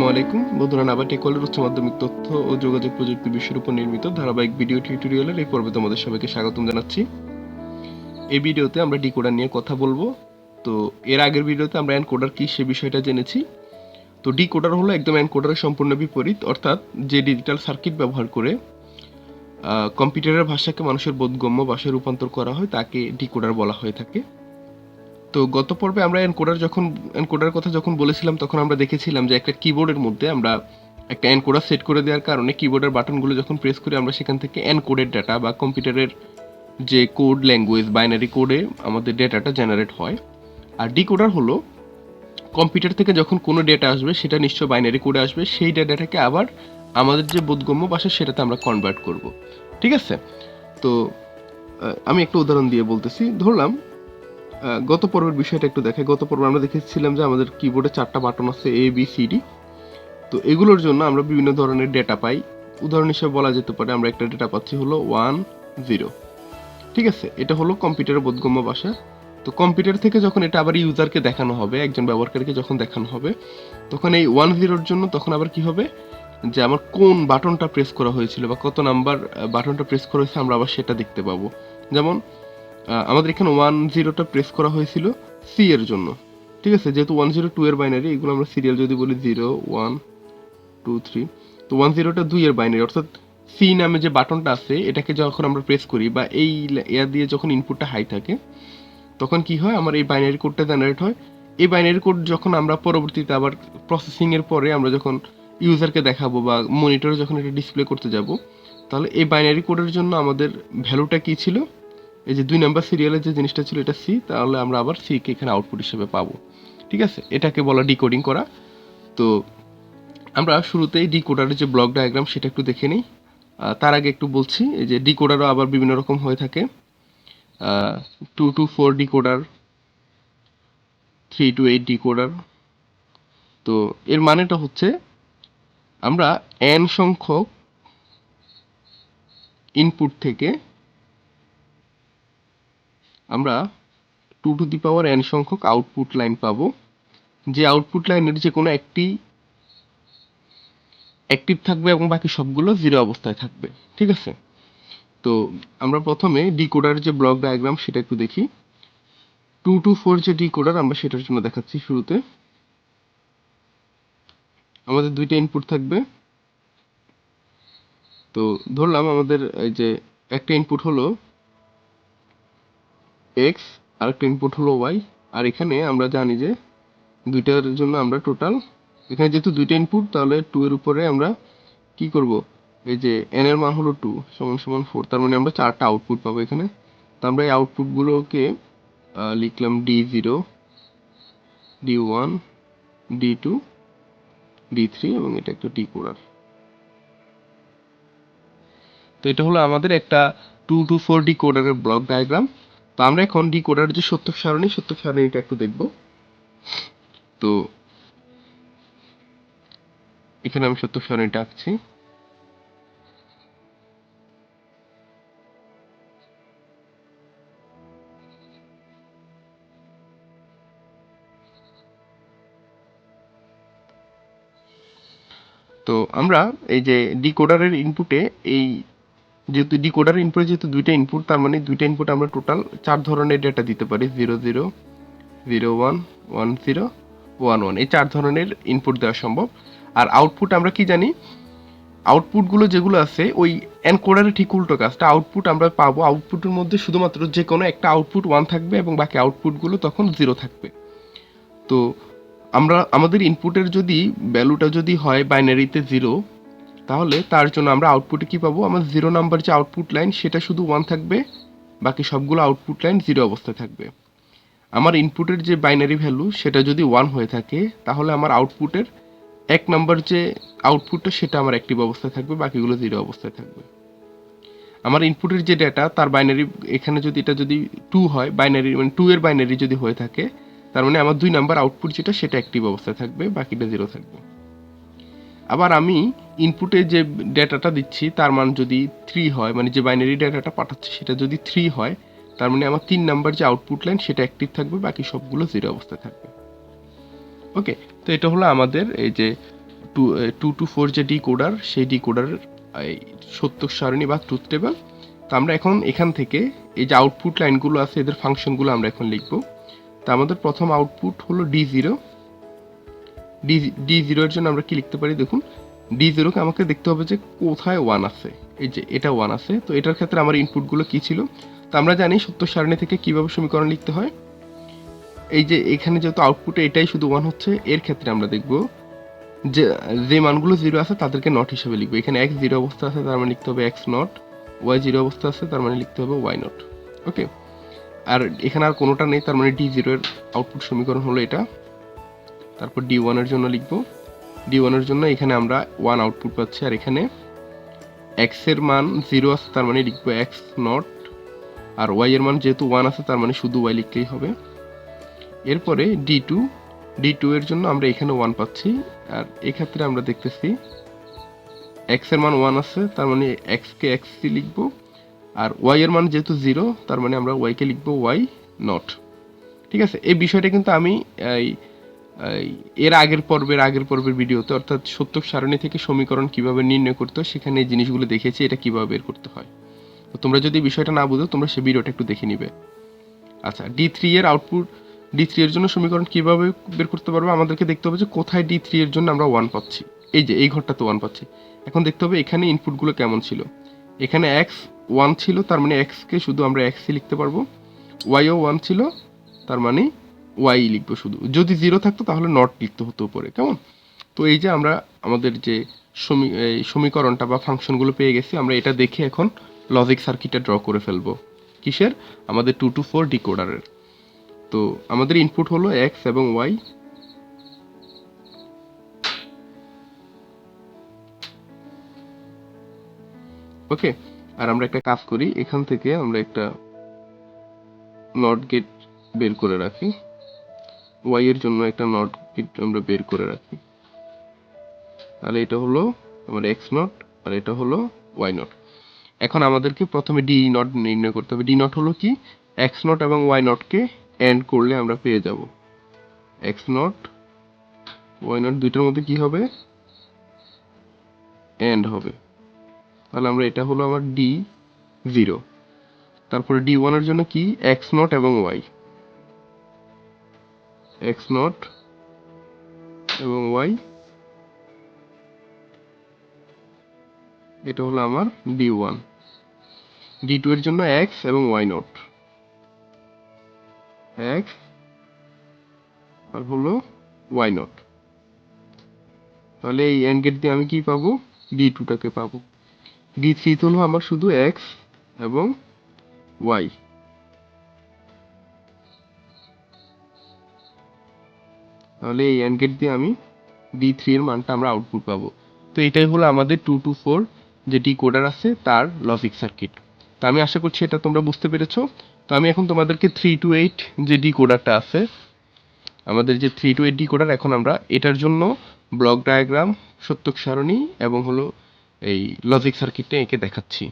আসসালামু আলাইকুম। বন্ধুরা নাবা টেকলের উচ্চ মাধ্যমিক তথ্য ও যোগাযোগ প্রযুক্তি বিষয়ের উপর নির্মিত ধারাবাহিক ভিডিও টিউটোরিয়ালের এই পর্বে তোমাদের সবাইকে স্বাগতম জানাচ্ছি। এই ভিডিওতে আমরা ডিকোডার নিয়ে কথা বলব। তো এর আগের ভিডিওতে আমরা এনকোডার কি, সে বিষয়টা জেনেছি। তো ডিকোডার হলো একদম এনকোডারের সম্পূর্ণ বিপরীত, অর্থাৎ যে ডিজিটাল সার্কিট ব্যবহার করে কম্পিউটারের ভাষাকে মানুষের বোধগম্য ভাষায় রূপান্তর করা হয়, তাকে ডিকোডার বলা হয়ে থাকে। তো গত পর্বে আমরা এনকোডার যখন এনকোডার কথা যখন বলেছিলাম, তখন আমরা দেখেছিলাম যে একটা কিবোর্ডের মধ্যে আমরা একটা এনকোডার সেট করে দেওয়ার কারণে কিবোর্ডের বাটনগুলো যখন প্রেস করি, আমরা সেখান থেকে এনকোডেড ডাটা বা কম্পিউটারের যে কোড ল্যাঙ্গুয়েজ বাইনারি কোডে আমাদের ডেটাটা জেনারেট হয়। আর ডিকোডার হলো কম্পিউটার থেকে যখন কোনো ডেটা আসবে, সেটা নিশ্চয় বাইনারি কোডে আসবে, সেই ডেটাটাকে আবার আমাদের যে বোধগম্য ভাষা, সেটাতে আমরা কনভার্ট করব। ঠিক আছে? তো আমি একটা উদাহরণ দিয়ে বলতেছি। ধরলাম গত পর্বের বিষয়টা একটু দেখে। গত পর্বে আমরা দেখেছিলাম যে আমাদের কিবোর্ডে চারটা বাটন আছে এ বি সি ডি তো এগুলোর জন্য আমরা বিভিন্ন ধরনের ডেটা পাই। উদাহরণ হিসেবে বলা যেতে পারে, আমরা একটা ডেটা পাচ্ছি হলো ওয়ান জিরো ঠিক আছে? এটা হলো কম্পিউটারের বোধগম্য ভাষা। তো কম্পিউটার থেকে যখন এটা আবার ইউজারকে দেখানো হবে, একজন ব্যবহারকারীকে যখন দেখানো হবে, তখন এই ওয়ান জিরোর জন্য তখন আবার কি হবে? যে আমার কোন বাটনটা প্রেস করা হয়েছিল বা কত নাম্বার বাটনটা প্রেস করা হয়েছে আমরা আবার সেটা দেখতে পাবো। যেমন আমাদের এখানে ওয়ান জিরোটা প্রেস করা হয়েছিল সি এর জন্য। ঠিক আছে? যেহেতু ওয়ান জিরো টু এর বাইনারি এগুলো আমরা সিরিয়াল যদি বলি জিরো ওয়ান টু থ্রি তো ওয়ান জিরোটা দুই এর বাইনারি অর্থাৎ সি নামে যে বাটনটা আছে, এটাকে যখন আমরা প্রেস করি বা এই এয়ার দিয়ে যখন ইনপুটটা হাই থাকে, তখন কি হয়? আমার এই বাইনারি কোডটা জেনারেট হয়। এই বাইনারি কোড যখন আমরা পরবর্তীতে আবার প্রসেসিং এর পরে আমরা যখন ইউজারকে দেখাবো বা মনিটরে যখন এটা ডিসপ্লে করতে যাব, তাহলে এই বাইনারি কোডের জন্য আমাদের ভ্যালুটা কি ছিল? এই যে দুই নাম্বার সিরিয়ালের যে জিনিসটা ছিল এটা সি, তাহলে আমরা আবার সি কে এখানে আউটপুট হিসেবে পাবো। ঠিক আছে? এটাকে বলা ডিকোডিং করা। তো আমরা শুরুতেই ডিকোডারের যে ব্লক ডায়াগ্রাম সেটা একটু দেখে নিই। তার আগে একটু বলছি, এই যে ডিকোডারও আবার বিভিন্ন রকম হয়ে থাকে। Two to four decoder three to eight decoder তো এর মানেটা হচ্ছে, আমরা এন সংখ্যক ইনপুট থেকে আমরা two to the power n সংখ্যক আউটপুট লাইন পাবো। যে আউটপুট লাইনের যে কোনো একটি অ্যাক্টিভ থাকবে এবং বাকি সবগুলো জিরো অবস্থায় থাকবে। ঠিক আছে? তো আমরা প্রথমে ডিকোডার যে ব্লক ডায়াগ্রাম সেটা একটু দেখি। টু টু ফোর যে ডিকোডার আমরা সেটার জন্য দেখাচ্ছি শুরুতে। আমাদের দুইটা ইনপুট থাকবে। তো ধরলাম আমাদের এই যে একটা ইনপুট হলো এক্স আর একটা ইনপুট হলো ওয়াই আর এখানে আমরা জানি যে দুইটার জন্য আমরা টোটাল এখানে যেহেতু দুইটা ইনপুট তাহলে টু এর উপরে আমরা কি করব? এই যে এন এর মান হলো টু সমান সমান ফোর তার মানে আমরা চারটা আউটপুট পাবো এখানে। তো আমরা এই আউটপুটগুলোকে লিখলাম D zero D one D two D three এবং এটা একটা ডি কোডার তো এটা হলো আমাদের একটা টু টু ফোর ডি কোডারের ব্লক ডায়াগ্রাম তো আমরা এখন ডি কোডারের যে সত্য সারণী, সত্য সারণীটা একটু দেখব। তো এখানে আমি সত্য সারণীটা আঁকছি। তো আমরা এই যে ডিকোডারের ইনপুটে এই যেহেতু ডিকোডার ইনপুটে যেহেতু দুইটা ইনপুট তার মানে দুইটা ইনপুট আমরা টোটাল চার ধরনের ডেটা দিতে পারি zero zero zero one one zero one one এই চার ধরনের ইনপুট দেওয়া সম্ভব। আর আউটপুট আমরা কি জানি? আউটপুটগুলো যেগুলো আছে, ওই এনকোডারের ঠিক উল্টো কাজটা। আউটপুট আমরা পাবো আউটপুটের মধ্যে শুধুমাত্র যে কোনো একটা আউটপুট ওয়ান থাকবে এবং বাকি আউটপুটগুলো তখন জিরো থাকবে। তো আমরা, আমাদের ইনপুটের যদি ভ্যালুটা যদি হয় বাইনারিতে জিরো তাহলে তার জন্য আমরা আউটপুটে কি পাবো? আমার জিরো নাম্বার যে আউটপুট লাইন সেটা শুধু ওয়ান থাকবে, বাকি সবগুলো আউটপুট লাইন জিরো অবস্থায় থাকবে। আমার ইনপুটের যে বাইনারি ভ্যালু সেটা যদি ওয়ান হয়ে থাকে, তাহলে আমার আউটপুটের এক নাম্বার যে আউটপুটটা সেটা আমার অ্যাক্টিভ অবস্থায় থাকবে, বাকিগুলো জিরো অবস্থায় থাকবে। আমার ইনপুটের যে ডেটা তার বাইনারি এখানে যদি এটা যদি টু হয় বাইনারি মানে টু এর বাইনারি যদি হয়ে থাকে, তার মানে আমার দুই নাম্বার আউটপুট যেটা, সেটা অ্যাক্টিভ অবস্থায় থাকবে, বাকিটা জিরো থাকবে। আবার আমি ইনপুটে যে ডেটাটা দিচ্ছি, তার মান যদি থ্রি হয় মানে যে বাইনারি ডেটাটা পাঠাচ্ছি, সেটা যদি থ্রি হয়, তার মানে আমার তিন নাম্বার যে আউটপুট লাইন সেটা অ্যাক্টিভ থাকবে, বাকি সবগুলো জিরো অবস্থায় থাকবে। ওকে তো এটা হলো আমাদের এই যে টু টু টু ফোর যে ডিকোডার সেই ডিকোডারের সত্য সারণী বা ট্রুথ টেবিল তো আমরা এখন এখান থেকে এই যে আউটপুট লাইনগুলো আছে, এদের ফাংশনগুলো আমরা এখন লিখব। তো আমাদের প্রথম আউটপুট হলো ডি জিরো ডি ডি জিরোর জন্য আমরা কি লিখতে পারি? দেখুন ডি জিরোকে আমাকে দেখতে হবে যে কোথায় ওয়ান আছে। এই যে এটা ওয়ান আছে, তো এটার ক্ষেত্রে আমার ইনপুটগুলো কি ছিল? তো আমরা জানি সত্য সারণী থেকে কীভাবে সমীকরণ লিখতে হয়। এই যে এখানে যেহেতু আউটপুটে এটাই শুধু ওয়ান হচ্ছে, এর ক্ষেত্রে আমরা দেখব যে যে মানগুলো জিরো আছে তাদেরকে নট হিসেবে লিখব। এখানে এক্স জিরো অবস্থা আছে, তার মানে লিখতে হবে এক্স নট ওয়াই জিরো অবস্থা আছে, তার মানে লিখতে হবে ওয়াই নট ওকে আর এখানে আর কোনোটা নেই, তার মানে ডি জিরো এর আউটপুট সমীকরণ হলো এটা। তারপর ডি ওয়ানের জন্য লিখব। ডি ওয়ানের জন্য এখানে আমরা ওয়ান আউটপুট পাচ্ছি, আর এখানে এক্সের মান জিরো আছে, তার মানে লিখব এক্স নট আর ওয়াই এর মান যেহেতু ওয়ান আছে, তার মানে শুধু ওয়াই লিখলেই হবে। এরপরে ডি টু ডি টু এর জন্য আমরা এখানে ওয়ান পাচ্ছি, আর এক্ষেত্রে আমরা দেখতেছি এক্সের মান ওয়ান আছে, তার মানে এক্স কে এক্স লিখব, আর ওয়াই এর মান যেহেতু জিরো তার মানে আমরা ওয়াই কে লিখব ওয়াই নট ঠিক আছে, এই বিষয়টা কিন্তু আমি এই এর আগের পর্বের আগের পর্বের ভিডিওতে, অর্থাৎ সত্য সারণী থেকে সমীকরণ কীভাবে নির্ণয় করতে সেখানে এই জিনিসগুলো দেখেছি, এটা কীভাবে বের করতে হয়। তো তোমরা যদি বিষয়টা না বুঝো, তোমরা সে ভিডিওটা একটু দেখে নিবে। আচ্ছা ডি থ্রি এর আউটপুট ডি থ্রি এর জন্য সমীকরণ কীভাবে বের করতে পারব? আমাদেরকে দেখতে হবে যে কোথায় ডি থ্রি এর জন্য আমরা ওয়ান পাচ্ছি। এই যে, এই ঘরটাতে ওয়ান পাচ্ছি। এখন দেখতে হবে এখানে ইনপুটগুলো কেমন ছিল। এখানে এক্স ওয়ান ছিল, তার মানে এক্সকে শুধু আমরা এক্সই লিখতে পারব। ওয়াইও ওয়ান ছিল, তার মানে ওয়াই লিখব শুধু। যদি জিরো থাকতো তাহলে নট লিখতে হতো উপরে, কেমন? তো এই যে আমরা আমাদের যে সমীকরণটা বা ফাংশনগুলো পেয়ে গেছি, আমরা এটা দেখে এখন লজিক সার্কিটটা ড্র করে ফেলব। কিসের? আমাদের টু টু ফোর ডিকোডারের তো আমাদের ইনপুট হলো এক্স এবং ওয়াই ওকে, আর আমরা একটা কাজ করি, এখান থেকে আমরা একটা নট গেট বের করে রাখি। ওয়াই এর জন্য একটা নট আমরা বের করে রাখি। তাহলে এটা হলো আমার এক্স নট আর এটা হলো ওয়াই নট এখন আমাদেরকে প্রথমে ডি নট নির্ণয় করতে হবে। ডি নট হলো কি? এক্স নট এবং ওয়াই নটকে এন্ড করলে আমরা পেয়ে যাব। এক্স নট ওয়াই নট দুইটার মধ্যে কি হবে? এন্ড হবে। তাহলে আমরা এটা হলো আমার ডি জিরো তারপরে ডি ওয়ানের জন্য কি? এক্স নট এবং ওয়াই এক্স নট এবং ওয়াই এটা হলো আমার ডি ওয়ান ডি টু এর জন্য এক্স এবং ওয়াই নট এক্স আর হলো ওয়াই নট তাহলে এই এন্ড গেট দিয়ে আমি কি পাবো? ডি টুটাকে পাবো। ডি থ্রি হলো আমার শুধু এক্স এবং ওয়াই তাহলে এই এন্ড গেট দিয়ে আমি ডি থ্রি এর মানটা আমরা আউটপুট পাবো। তো এটাই হলো আমাদের টু টু ফোর যে ডিকোডার আছে, তার লজিক সার্কিট তো আমি আশা করছি এটা তোমরা বুঝতে পেরেছ। তো আমি এখন তোমাদেরকে থ্রি টু এইট যে ডিকোডারটা আছে, আমাদের যে থ্রি টু এইট ডিকোডার এখন আমরা এটার জন্য ব্লক ডায়াগ্রাম সত্যক সারণী এবং হলো এই লজিক সার্কিটটা এঁকে দেখাচ্ছি।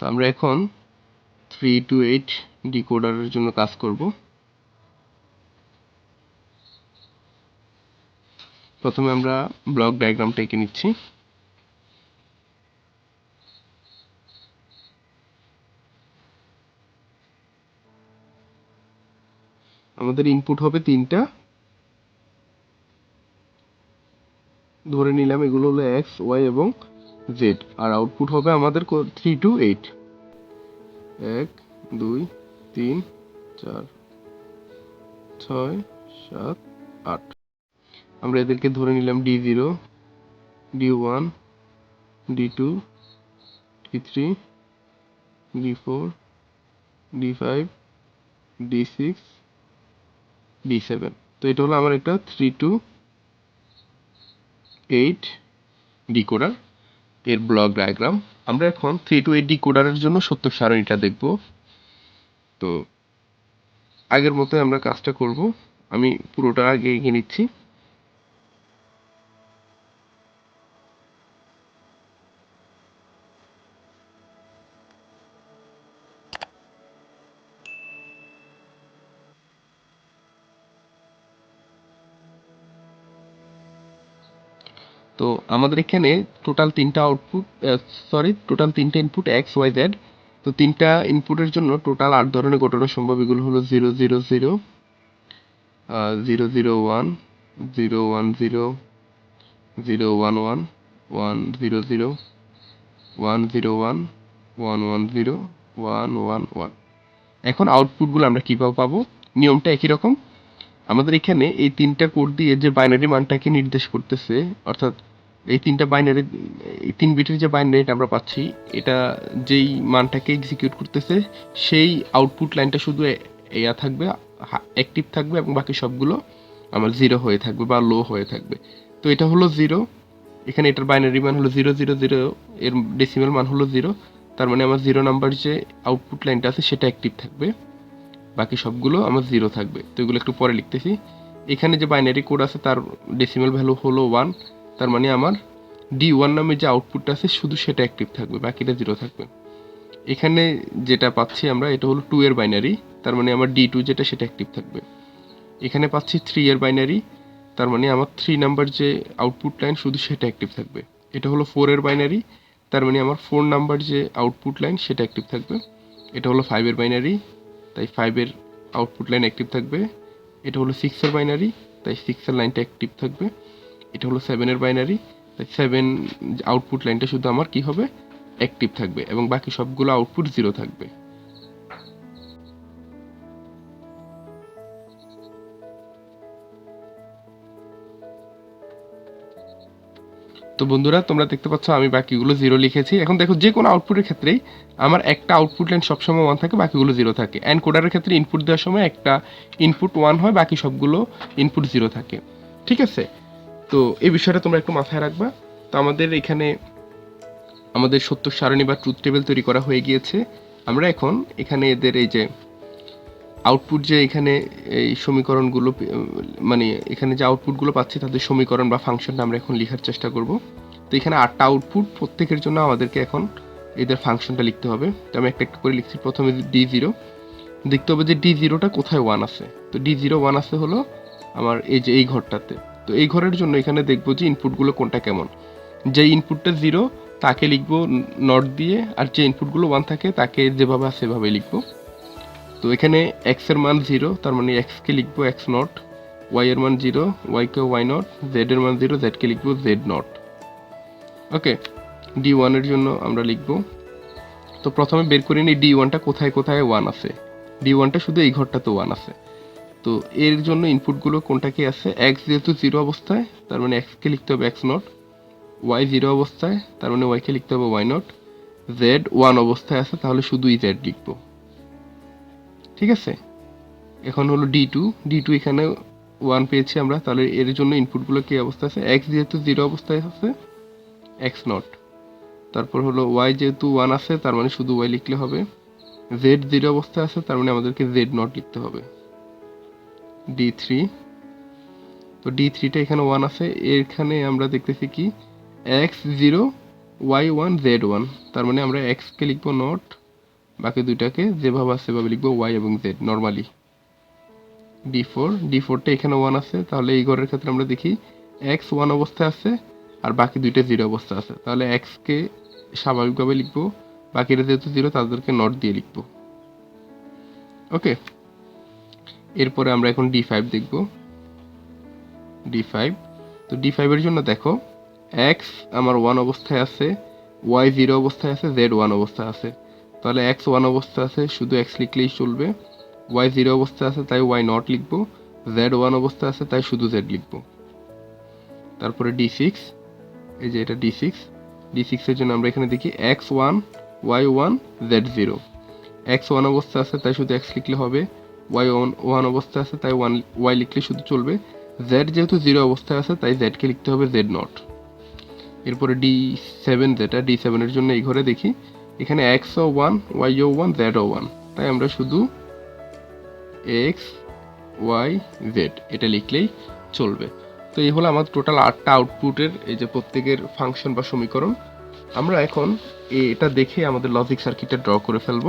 তো আমরা এখন থ্রি টু এইট ডিকোডারের জন্য কাজ করব। প্রথমে আমরা ব্লক ডায়াগ্রামটা এঁকে নিচ্ছি। আমাদের ইনপুট হবে তিনটা। ধরে নিলাম এগুলো হলো এক্স ওয়াই এবং জেড আর আউটপুট হবে আমাদের থ্রি টু এইট এক, দুই তিন, চার, ছয়, সাত, আট। আমরা এদেরকে ধরে নিলাম D zero, D one, D two, D three, D four, D five, D six, D seven. তো এটা হলো আমার একটা থ্রি টু, এইট ডিকোডার। এর ব্লক ডায়াগ্রাম। আমরা এখন থ্রি টু এইট ডিকোডারের জন্য সত্য সারণীটা দেখব। তো আগের মতোই আমরা কাজটা করব। আমি পুরোটা আগে এগিয়ে নিচ্ছি। তো আমাদের এখানে টোটাল তিনটা আউটপুট সরি টোটাল তিনটা ইনপুট এক্স ওয়াই জেড তো তিনটা ইনপুটের জন্য টোটাল আট ধরনের ঘটনা সম্ভব। এগুলো হলো zero zero zero zero zero one zero one zero zero one one one zero zero one zero one one one zero one one one এখন আউটপুটগুলো আমরা কীভাবে পাবো? নিয়মটা একই রকম। আমাদের এখানে এই তিনটা কোড দিয়ে যে বাইনারি মানটাকে নির্দেশ করতেছে, অর্থাৎ এই তিনটা বাইনারি এই তিন বিটের যে বাইনারিটা আমরা পাচ্ছি, এটা যেই মানটাকে এক্সিকিউট করতেছে, সেই আউটপুট লাইনটা শুধু এয়া থাকবে অ্যাক্টিভ থাকবে এবং বাকি সবগুলো আমার জিরো হয়ে থাকবে বা লো হয়ে থাকবে। তো এটা হলো জিরো এখানে এটার বাইনারি মান হলো জিরো জিরো জিরো এর ডেসিমেল মান হলো জিরো তার মানে আমার জিরো নাম্বার যে আউটপুট লাইনটা আছে, সেটা অ্যাক্টিভ থাকবে, বাকি সবগুলো আমার জিরো থাকবে। তো এগুলো একটু পরে লিখতেছি। এখানে যে বাইনারি কোড আছে, তার ডেসিমেল ভ্যালু হলো ওয়ান তার মানে আমার ডি ওয়ান নামে যে আউটপুটটা আছে, শুধু সেটা অ্যাক্টিভ থাকবে, বাকিটা জিরো থাকবে। এখানে যেটা পাচ্ছি আমরা, এটা হলো টু এর বাইনারি তার মানে আমার ডি টু যেটা, সেটা অ্যাক্টিভ থাকবে। এখানে পাচ্ছি থ্রি এর বাইনারি তার মানে আমার থ্রি নাম্বার যে আউটপুট লাইন শুধু সেটা অ্যাক্টিভ থাকবে। এটা হলো ফোর এর বাইনারি তার মানে আমার ফোর নাম্বার যে আউটপুট লাইন সেটা অ্যাক্টিভ থাকবে। এটা হলো ফাইভের বাইনারি তাই ফাইভের আউটপুট লাইন অ্যাক্টিভ থাকবে। এটা হলো সিক্সের বাইনারি তাই সিক্সের লাইনটা অ্যাক্টিভ থাকবে। এটা হলো সেভেনের বাইনারি তাই সেভেন আউটপুট লাইনটা শুধু আমার কি হবে? অ্যাক্টিভ থাকবে এবং বাকি সবগুলো আউটপুট জিরো থাকবে। তো বন্ধুরা, তোমরা দেখতে পাচ্ছ আমি বাকিগুলো জিরো লিখেছি। এখন দেখো, যে কোনো আউটপুটের ক্ষেত্রেই আমার একটা আউটপুট লাইন সবসময় ওয়ান থাকে, বাকিগুলো জিরো থাকে। অ্যান্ড কোডারের ক্ষেত্রে ইনপুট দেওয়ার সময় একটা ইনপুট ওয়ান হয়, বাকি সবগুলো ইনপুট জিরো থাকে। ঠিক আছে? তো এই বিষয়টা তোমরা একটু মাথায় রাখবা। তো আমাদের এখানে আমাদের সত্য সারণী বা ট্রুথ টেবিল তৈরি করা হয়ে গিয়েছে। আমরা এখন এখানে এদের এই যে আউটপুট যে এখানে এই সমীকরণগুলো মানে এখানে যে আউটপুটগুলো পাচ্ছি তাদের সমীকরণ বা ফাংশনটা আমরা এখন লেখার চেষ্টা করব। তো এখানে আটটা আউটপুট প্রত্যেকের জন্য আমাদেরকে এখন এদের ফাংশনটা লিখতে হবে। তো আমি একটা একটা করে লিখছি। প্রথমে ডি জিরো দেখতে হবে যে ডি জিরোটা কোথায় ওয়ান আছে? তো ডি জিরো ওয়ান আছে হলো আমার এই যে এই ঘরটাতে। তো এই ঘরের জন্য এখানে দেখব যে ইনপুটগুলো কোনটা কেমন। যে ইনপুটটা জিরো তাকে লিখব নট দিয়ে, আর যে ইনপুটগুলো ওয়ান থাকে, তাকে যেভাবে আছে সেভাবে লিখব। তো এখানে এক্সের মান জিরো তার মানে এক্স কে লিখব এক্স নট ওয়াই এর মান জিরো ওয়াই কে ওয়াই নট জেড এর মান জিরো জেডকে লিখব জেড নট ওকে ডি ওয়ানের জন্য আমরা লিখব। তো প্রথমে বের করে নিই ডি ওয়ানটা কোথায় কোথায় ওয়ান আছে। ডি ওয়ানটা শুধু এই ঘরটাতে ওয়ান আছে। তো এর জন্য ইনপুটগুলো কোনটা কি আছে? এক্স যেহেতু জিরো অবস্থায়, তার মানে এক্স কে লিখতে হবে এক্স নট ওয়াই জিরো অবস্থায়, তার মানে ওয়াইকে লিখতে হবে ওয়াই নট জেড ওয়ান অবস্থায় আছে, তাহলে শুধুই জেড লিখব। ঠিক আছে? এখন হলো ডি টু ডি টু এখানে ওয়ান পেয়েছি আমরা, তাহলে এর জন্য ইনপুটগুলো কি অবস্থা আছে? এক্স যেহেতু জিরো অবস্থায় আছে এক্স নট তারপর হলো ওয়াই যেহেতু ওয়ান আছে, তার মানে শুধু ওয়াই লিখলে হবে। জেড জিরো অবস্থায় আছে, তার মানে আমাদেরকে জেড নট লিখতে হবে। ডি থ্রি তো ডি থ্রিটা এখানে ওয়ান আছে। এখানে আমরা দেখতেছি কি? X zero Y one Z one তার মানে আমরা এক্সকে লিখব নট বাকি দুইটাকে যেভাবে আছে সেভাবে লিখব ওয়াই এবং Z normally D four D ফোরটা এখানে ওয়ান আছে। তাহলে এই ঘরের ক্ষেত্রে আমরা দেখি এক্স ওয়ান অবস্থায় আছে আর বাকি দুইটা জিরো অবস্থা আছে। তাহলে এক্সকে স্বাভাবিকভাবে লিখব, বাকিটা যেহেতু জিরো তাদেরকে নট দিয়ে লিখব। ওকে এরপরে আমরা এখন ডি ফাইভ দেখব। ডি ফাইভ তো ডি ফাইভের জন্য দেখো এক্স আমার ওয়ান অবস্থায় আছে ওয়াই জিরো অবস্থায় আছে জেড ওয়ান অবস্থায় আছে। তাহলে এক্স ওয়ান অবস্থায় আছে, শুধু এক্স লিখলেই চলবে। ওয়াই জিরো অবস্থায় আছে, তাই ওয়াই নট লিখব। জেড ওয়ান অবস্থায় আছে, তাই শুধু জেড লিখব। তারপরে ডি সিক্স এই যে এটা ডি সিক্স ডি সিক্সের জন্য আমরা এখানে দেখি X one Y one Z zero X one অবস্থা আছে, তাই শুধু এক্স লিখলে হবে। ওয়াই ওয়ান ওয়ান অবস্থায় আছে, তাই ওয়ান ওয়াই লিখলে শুধু চলবে। জেড যেহেতু জিরো অবস্থায় আছে, তাই জেডকে লিখতে হবে জেড নট এরপরে ডি সেভেন যেটা ডি সেভেনের জন্য এই ঘরে দেখি, এখানে এক্স ও ওয়ান ওয়াই ও ওয়ান জেড ও ওয়ান তাই আমরা শুধু এক্স ওয়াই জেড এটা লিখলেই চলবে। তো এই হলো আমার টোটাল আটটা আউটপুটের এই যে প্রত্যেকের ফাংশন বা সমীকরণ। আমরা এখন এটা দেখে আমাদের লজিক সার্কিটটা ড্র করে ফেলব।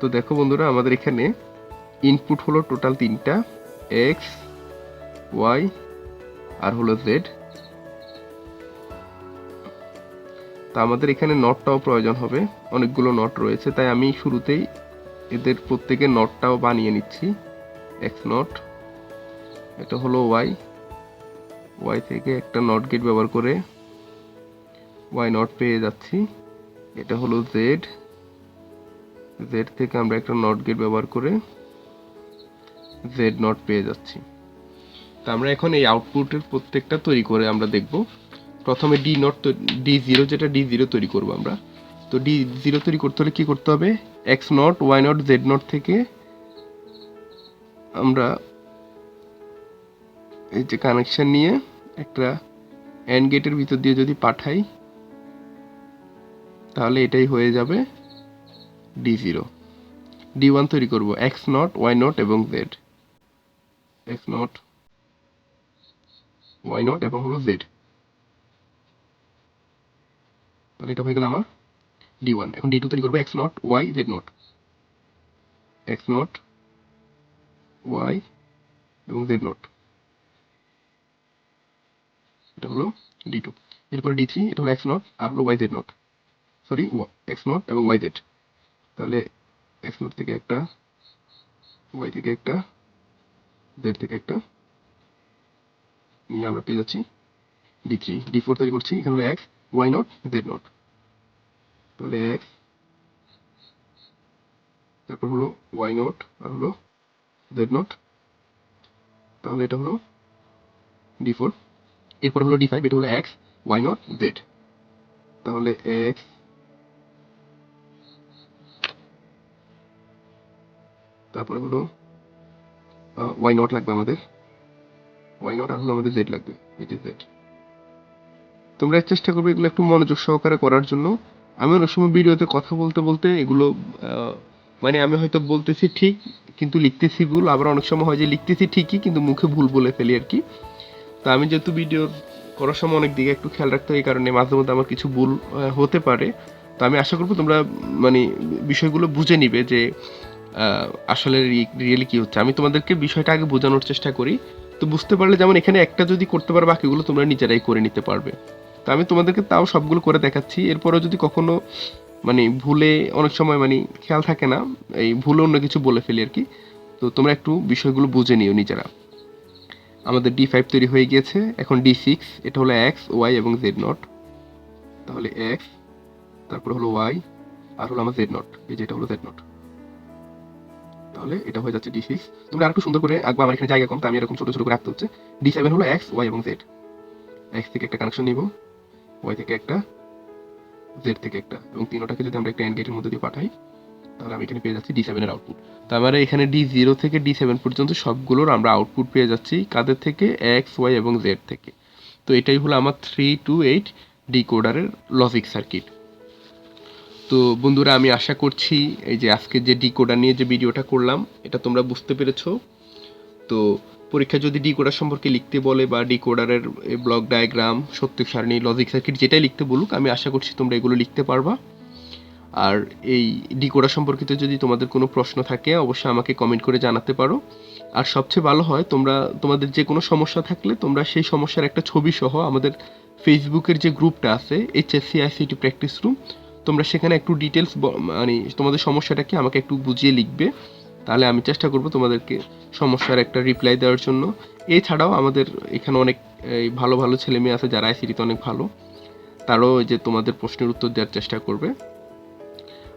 তো দেখো বন্ধুরা, আমাদের এখানে ইনপুট হলো টোটাল তিনটা এক্স ওয়াই আর হলো জেড তা আমাদের এখানে নটটাও প্রয়োজন হবে, অনেকগুলো নট রয়েছে, তাই আমি শুরুতেই এদের প্রত্যেকের নটটাও বানিয়ে নিচ্ছি এক্স নট এটা হলো ওয়াই ওয়াই থেকে একটা নট গেট ব্যবহার করে ওয়াই নট পেয়ে যাচ্ছি, এটা হলো জেড জেড থেকে আমরা একটা নট গেট ব্যবহার করে জেড নট পেয়ে যাচ্ছি। তা আমরা এখন এই আউটপুটের প্রত্যেকটা তৈরি করে আমরা দেখব। প্রথমে ডি নট ডি জিরো যেটা ডি জিরো তৈরি করব আমরা। তো ডি জিরো তৈরি করতে হলে কি করতে হবে? X not Y not Z not থেকে আমরা এই যে কানেকশন নিয়ে একটা অ্যান্ড গেটের ভিতর দিয়ে যদি পাঠাই, তাহলে এটাই হয়ে যাবে। ডি জিরো ডি ওয়ান তৈরি করব। এক্স নট ওয়াই নট এবং Z X not Y not এবং হলো জেড তাহলে এটা হয়ে গেল আমার ডি ওয়ান এখন ডি টু তৈরি করব X not Y Z not X not Y এবং জেড নট এটা হলো ডি টু এরপরে ডি থ্রি এটা হলো এক্স নট আর হলো Y Z not sorry X not এবং ওয়াই জেড তাহলে এক্স নট থেকে একটা ওয়াই থেকে একটা জেড থেকে একটা, নিয়ে আমরা পেয়ে যাচ্ছি ডি থ্রি ডি ফোর তৈরি করছি, এখানে X Y not Z not তাহলে এক্স তারপর হলো ওয়াই নট আর হলো জেড নট তাহলে এটা হলো ডি ফোর এরপর হলো ডি ফাইভ এটা হলো এক্স ওয়াই নট জেড তাহলে এক্স তারপরে হলো ওয়াই নট লাগবে আমাদের? ওয়াই নট হলো আমাদের জেড লাগবে ইট যে জেড তোমরা চেষ্টা করবে এগুলো একটু মনোযোগ সহকারে করার জন্য। আমি অনেক সময় ভিডিওতে কথা বলতে বলতে এগুলো মানে আমি হয়তো বলতেছি ঠিক, কিন্তু লিখতেছি ভুল। আবার অনেক সময় হয় যে লিখতেছি ঠিকই, কিন্তু মুখে ভুল বলে ফেলি আর কি। তো আমি যেহেতু ভিডিও করার সময় অনেক দিকে একটু খেয়াল রাখতে হয়, এই কারণে মাঝে মধ্যে আমার কিছু ভুল হতে পারে। তো আমি আশা করব তোমরা মানে বিষয়গুলো বুঝে নিবে যে আসলে রিয়েলি কি হচ্ছে? আমি তোমাদেরকে বিষয়টা আগে বোঝানোর চেষ্টা করি। তো বুঝতে পারলে যেমন এখানে একটা যদি করতে পারো, বাকিগুলো তোমরা নিজেরাই করে নিতে পারবে। তো আমি তোমাদেরকে তাও সবগুলো করে দেখাচ্ছি। এরপরেও যদি কখনো মানে ভুলে, অনেক সময় মানে খেয়াল থাকে না, এই ভুলে অন্য কিছু বলে ফেলি আর কি। তো তোমরা একটু বিষয়গুলো বুঝে নিও নিজেরা। আমাদের ডি ফাইভ তৈরি হয়ে গিয়েছে। এখন ডি সিক্স এটা হলো এক্স ওয়াই এবং জেড নট তাহলে এক্স তারপর হলো ওয়াই আর হলো আমার জেড নট এই যেটা হলো জেড নট তাহলে এটা হয়ে যাচ্ছে ডি সিক্স তোমরা আরেকটু সুন্দর করে আঁকবো, আমার এখানে জায়গা কম, তো আমি এরকম ছোটো ছোটো করে আঁকতে হচ্ছে। ডি সেভেন হলো এক্স ওয়াই এবং জেড এক্স থেকে একটা কানেকশন নিব ওয়াই থেকে একটা জেড থেকে একটা, এবং তিনোটাকে যদি আমরা একটা এন্ড গেটের মধ্যে দিয়ে পাঠাই, তাহলে আমি এখানে পেয়ে যাচ্ছি ডি সেভেনের আউটপুট তার মানে এখানে ডি জিরো থেকে ডি সেভেন পর্যন্ত সবগুলোর আমরা আউটপুট পেয়ে যাচ্ছি কাদের থেকে? এক্স ওয়াই এবং জেড থেকে। তো এটাই হলো আমার থ্রি টু এইট ডিকোডারের লজিক সার্কিট তো বন্ধুরা, আমি আশা করছি এই যে আজকে যে ডিকোডার নিয়ে যে ভিডিওটা করলাম, এটা তোমরা বুঝতে পেরেছ। তো পরীক্ষা যদি ডিকোডার সম্পর্কে লিখতে বলে বা ডিকোডারের ব্লক ডায়াগ্রাম, সত্য, সারণী লজিক সার্কিট যেটাই লিখতে বলুক, আমি আশা করছি তোমরা এগুলো লিখতে পারবা। আর এই ডিকোডার সম্পর্কিত যদি তোমাদের কোনো প্রশ্ন থাকে, অবশ্যই আমাকে কমেন্ট করে জানাতে পারো। আর সবচেয়ে ভালো হয়, তোমরা, তোমাদের যে কোনো সমস্যা থাকলে তোমরা সেই সমস্যার একটা ছবি সহ আমাদের ফেসবুকের যে গ্রুপটা আছে এইচএসসি আইসিটি প্র্যাকটিস রুম তোমরা সেখানে একটু ডিটেলস মানে তোমাদের সমস্যাটা কি আমাকে একটু বুঝিয়ে লিখবে। তাহলে আমি চেষ্টা করব তোমাদেরকে সমস্যার একটা রিপ্লাই দেওয়ার জন্য। এছাড়াও আমাদের এখানে অনেক ভালো ভালো ছেলে মেয়ে আছে যারা আইসিটিতে অনেক ভালো। তারাও যে তোমাদের প্রশ্নের উত্তর দেওয়ার চেষ্টা করবে।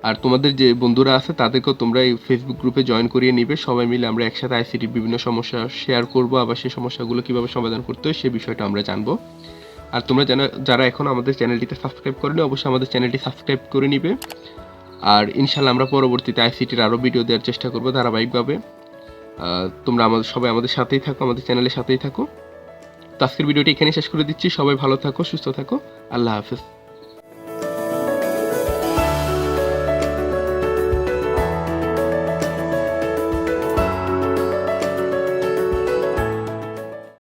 আর তোমাদের যে বন্ধুরা আছে তাদেরকেও তোমরা এই ফেসবুক গ্রুপে জয়েন করিয়ে নিবে। সবাই মিলে আমরা একসাথে আইসিটির বিভিন্ন সমস্যা শেয়ার করব, আবার সেই সমস্যাগুলো কীভাবে সমাধান করতে হয় সে বিষয়টা আমরা জানব। আর তোমরা যেন, যারা এখন আমাদের চ্যানেলটিতে সাবস্ক্রাইব করেনি, অবশ্যই আমাদের চ্যানেলটি সাবস্ক্রাইব করে নিবে। আর ইনশাল্লাহ আমরা পরবর্তীতে আইসিটির আরও ভিডিও দেওয়ার চেষ্টা করব ধারাবাহিকভাবে। তোমরা আমাদের, সবাই আমাদের সাথেই থাকো, আমাদের চ্যানেলের সাথেই থাকো। তো আজকের ভিডিওটি এখানেই শেষ করে দিচ্ছি। সবাই ভালো থাকো, সুস্থ থাকো। আল্লাহ হাফেজ।